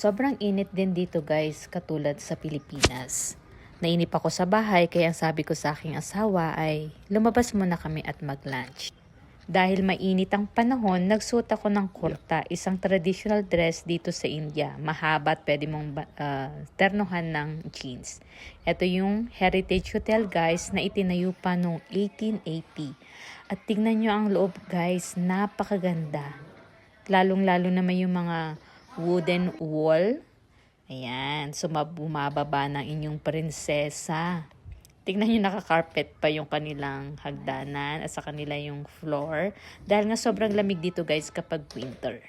Sobrang init din dito guys, katulad sa Pilipinas. Nainip ako sa bahay kaya ang sabi ko sa aking asawa ay lumabas muna kami at mag-lunch. Dahil mainit ang panahon, nagsuot ako ng kurta, isang traditional dress dito sa India. Mahaba at pwede mong ba- ah, ternohan ng jeans. Ito yung Heritage Hotel guys na itinayo pa noong 1880. At tingnan nyo ang loob guys, napakaganda. Lalong-lalo naman yung mga wooden wall. Ayan, so bumababa ng inyong prinsesa. Tingnan nyo naka-carpet pa yung kanilang hagdanan at sa kanila yung floor. Dahil nga sobrang lamig dito guys kapag winter.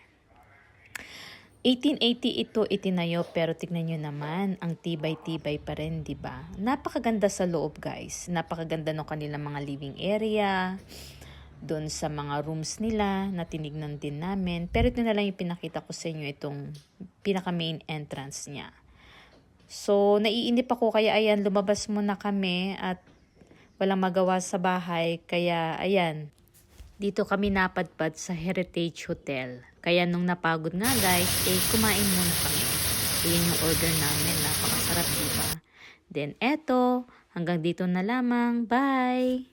1880 ito itinayo pero tignan nyo naman ang tibay-tibay pa rin, di ba? Napakaganda sa loob guys. Napakaganda ng kanilang mga living area. Doon sa mga rooms nila na tinignan din namin. Pero ito na lang yung pinakita ko sa inyo itong pinaka main entrance niya. So, naiinip ako kaya ayan, lumabas muna kami at walang magawa sa bahay. Kaya ayan, dito kami napadpad sa Heritage Hotel. Kaya nung napagod nga guys, eh kumain muna kami. Ayan yung order namin, napakasarap diba? Then eto, hanggang dito na lamang. Bye!